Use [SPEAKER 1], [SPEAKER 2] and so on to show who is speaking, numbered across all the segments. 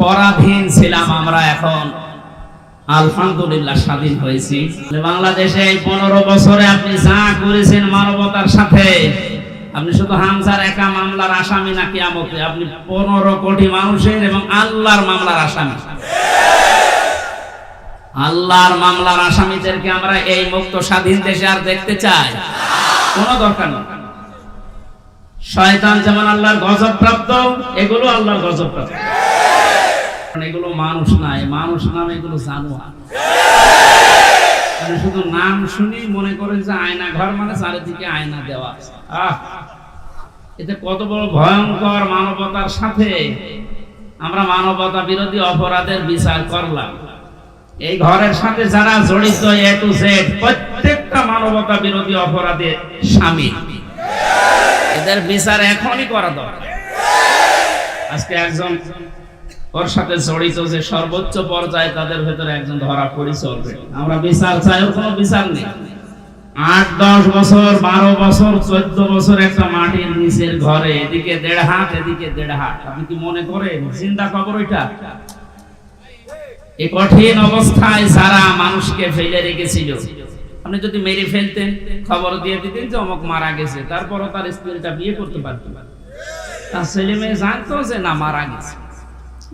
[SPEAKER 1] পরাধীন ছিলাম আমরা এখন। আলহামদুলিল্লাহ স্বাধীন হয়েছি। বাংলাদেশে এই পনেরো বছরে আপনি যা করেছেন মানবতার সাথে, আপনি শুধু হামজার একা মামলার আসামি নাকি আমতে আপনি পনেরো কোটি মানুষের এবং আল্লাহর মামলার আসামি। আল্লাহর মামলার আসামিদেরকে আমরা এই মুক্ত স্বাধীন দেশে আর দেখতে চাই। কোনো দরকার নেই। শয়তান যেমন আল্লাহর গজব প্রাপ্ত, এগুলো আল্লাহর গজব প্রাপ্ত। এগুলো মানুষ নাই মানুষ নাম এগুলো জানোয়ার। শুধু নাম শুনি মনে করেন যে আয়না ঘর মানে চারিদিকে আয়না দেওয়া এতে কত বড় ভয়ঙ্কর মানবতার সাথে আমরা মানবতা বিরোধী অপরাধের বিচার করলাম। এই ঘরের সাথে যারা জড়িত এ টু জেড প্রত্যেকটা মানবতা বিরোধী অপরাধের স্বামী। এদের বিচার এখনই করা দরকার। আজকে একজন ওর সাথে জড়িত যে সর্বোচ্চ পর্যায়ে তাদের ভেতরে একজন ধরা পড়ি চলবে। আমরা বিচার চাই, ওর কোনো বিচার নেই। আট, দশ বছর, বারো বছর, চোদ্দ বছর একটা মাটির নিচের ঘরে, এদিকে দেড় হাত, এদিকে দেড় হাত। আপনি কি মনে করেন? চিন্তা খবর ওইটা? এই কঠিন অবস্থায় যারা মানুষকে ফেলে রেখেছিল, আপনি যদি মেরে ফেলতেন, খবর দিয়ে দিতেন যে অমুক মারা গেছে, তারপরও তার স্ত্রীটা বিয়ে করতে পারতেন তার ছেলে মেয়ে জানতো যে না, মারা গেছে।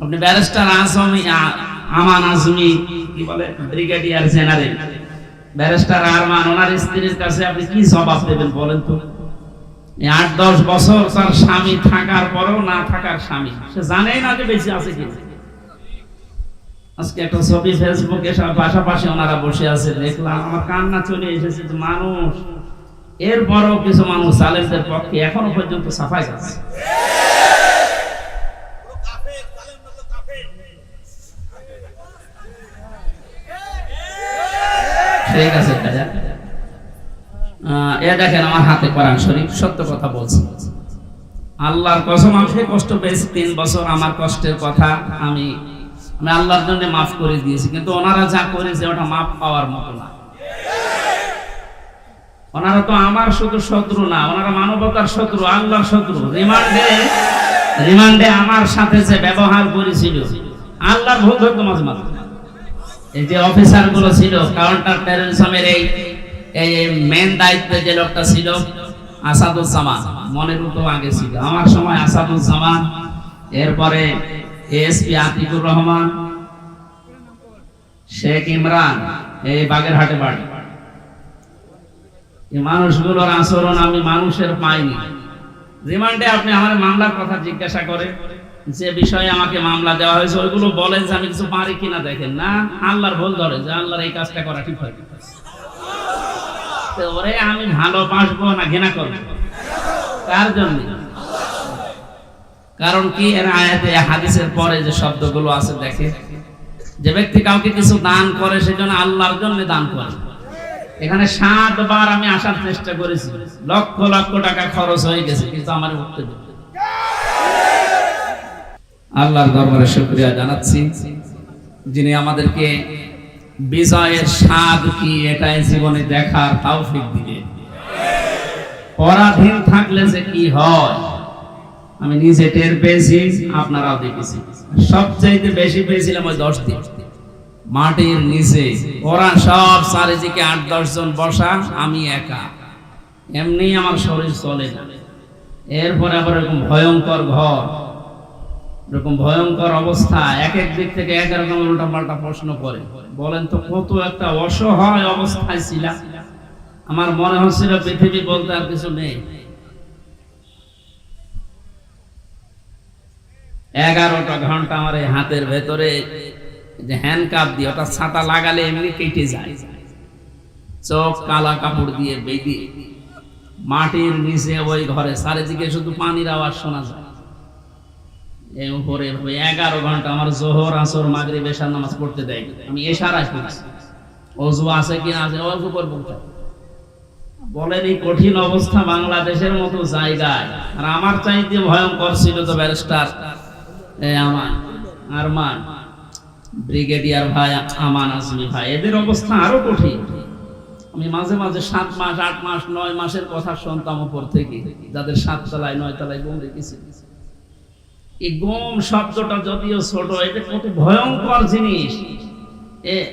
[SPEAKER 1] আপনি ব্যারিস্টার আজমি আমান আজমি, কি বলে, ব্রিগেডিয়ার জেনারেল। ব্যারিস্টার আরমান, ওনার স্ত্রীর কাছে আপনি কি জবাব দেবেন বলেন তো? এই আট, দশ বছর তার স্বামী থাকার পরেও না থাকার স্বামী। সে জানেই না যে বেঁচে আছে কি আজকে একটা ছবি ফেসবুকে সব পাশাপাশি ওনারা বসে আছে দেখলাম, আমার কান্না চলে এসেছে যে মানুষ। এরপরও কিছু মানুষ জালেমদের পক্ষে এখনও পর্যন্ত সাফাই যাচ্ছে কাজা আহ, এ দেখেন আমার হাতে কোরআন শরীফ সত্য কথা বলছি। আল্লাহর কসম আমি কষ্ট পেয়েছি তিন বছর আমার কষ্টের কথা আমি আমি আল্লাহর জন্য মাফ করে দিয়েছি কিন্তু ওনারা যা করেছে ওটা মাফ পাওয়ার মতো না। ওনারা তো আমার শুধু শত্রু না ওনারা মানবতার শত্রু আল্লাহর শত্রু। রিমান্ডে রিমান্ডে আমার সাথে যে ব্যবহার করেছিল আল্লাহর ভুল ধরতো মাঝে মাঝে। আতিকুর রহমান, শেখ ইমরান, এই বাগেরহাটে বাড়ি। মানুষগুলোর আচরণ আমি মানুষের পাইনি। রিমান্ডে আপনি আমার মামলার কথা জিজ্ঞাসা করে যে বিষয়ে আমাকে মামলা দেওয়া হয়েছে, ওইগুলো বলেন যে আমি কিছু পারি কিনা দেখেন না। আল্লাহর ভুল ধরে যে আল্লাহর এই কাজটা করা ঠিক হয় ওরে আমি ভালোবাসবো না ঘৃণা করব? কার জন্য? কারণ কি এর আয়াতে, হাদিসের পরে যে শব্দগুলো আছে দেখে যে ব্যক্তি কাউকে কিছু দান করে, সেজন্য আল্লাহর জন্য দান করে। এখানে সাতবার আমি আসার চেষ্টা করেছি। লক্ষ লক্ষ টাকা খরচ হয়ে গেছে, কিন্তু আমার উঠতে দেবে। আল্লাহর দরবারে শুকরিয়া জানাচ্ছি, যিনি আমাদেরকে বিজয়ের স্বাদ কি এটাই জীবনে দেখার তৌফিক দিলেন। পরাধীন থাকলে যে কি হয়, আমি নিজে টের পেয়েছি, আপনারাও দেখেছি। সবচাইতে বেশি পেয়েছিলাম ওই দশ দিন মাটির নিচে, ওরা সব চারিদিকে আট, দশ জন বসা আমি একা। এমনি আমার শরীর চলে না। এরপরে আবার এরকম ভয়ঙ্কর ঘর। এরকম ভয়ঙ্কর অবস্থা এক এক দিক থেকে এক রকম উল্টা পাল্টা প্রশ্ন করে। বলেন তো, কত একটা অসহায় অবস্থায় ছিলাম। আমার মনে হচ্ছিল পৃথিবী বলতে আর কিছু নেই। এগারোটা ঘণ্টা আমার এই হাতের ভেতরে যে হ্যান্ড কাপ দিয়ে, ওটা ছাতা লাগালে এমনি কেটে যায়। চোখ, কালা কাপড় দিয়ে বেঁধে মাটির নিচে ওই ঘরে, চারিদিকে শুধু পানির আওয়াজ শোনা যায়। ওই এগারো ঘণ্টা আমার জোহর, আসর মাগরি বেশার নামাজ পড়তে দেয়। আমি অজু আছে কি আছে অজু বলেন এই কঠিন অবস্থা বাংলাদেশের মতো জায়গায়। আর আমার চাইতে ভয়ঙ্কর ছিল তো ব্যারিস্টার আরমান, ব্রিগেডিয়ার ভাই আমান আজমি ভাই। এদের অবস্থা আরও কঠিন। আমি মাঝে মাঝে সাত মাস, আট মাস, নয় মাসের কথা শুনতাম উপর থেকে, যাদের সাত তলায়, নয় তলায় বোম এই গম শব্দটা যদিও ছোট, এটা কত ভয়ঙ্কর জিনিস।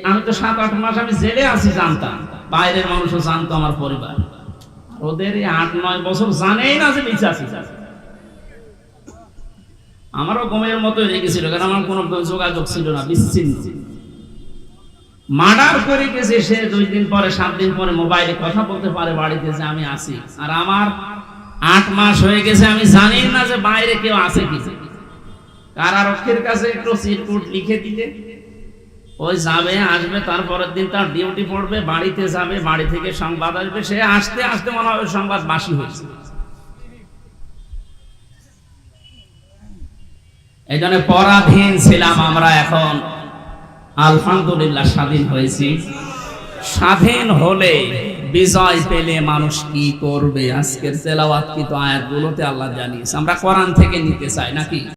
[SPEAKER 1] আমি তো সাত আট মাস আমি জেলে আছি জানতাম। বাইরের মানুষও জানতো আমার পরিবার। ওদের এই আট, নয় বছর জানেই না যে বেঁচে আছি। আমারও গমের মতো রেখেছিল কারণ আমার কোনো যোগাযোগ ছিল না, বিচ্ছিন্ন। মার্ডার করে গেছে সে, দুই দিন পরে, সাত দিন পরে মোবাইলে কথা বলতে পারে বাড়িতে যে আমি আছি। আর আমার আট মাস হয়ে গেছে, আমি জানি না যে বাইরে কেউ আছে কি। কারারক্ষীর কাছে একটু চিরকুট লিখে দিলে। ওই যাবে, আসবে, তারপরের দিন তার ডিউটি পড়বে, বাড়িতে যাবে, বাড়ি থেকে সংবাদ আসবে। সে আসতে আসতে মনে হবে সংবাদ বাসি হয়েছে। এই জন্য পরাধীন ছিলাম আমরা এখন। আলহামদুলিল্লাহ স্বাধীন হয়েছি। স্বাধীন হলে বিজয় পেলে মানুষ কি করবে? আজকের তেলাওয়াত কি তো আয়াতগুলোতে আল্লাহ জানিয়েছে। আমরা কোরআন থেকে নিতে চাই নাকি?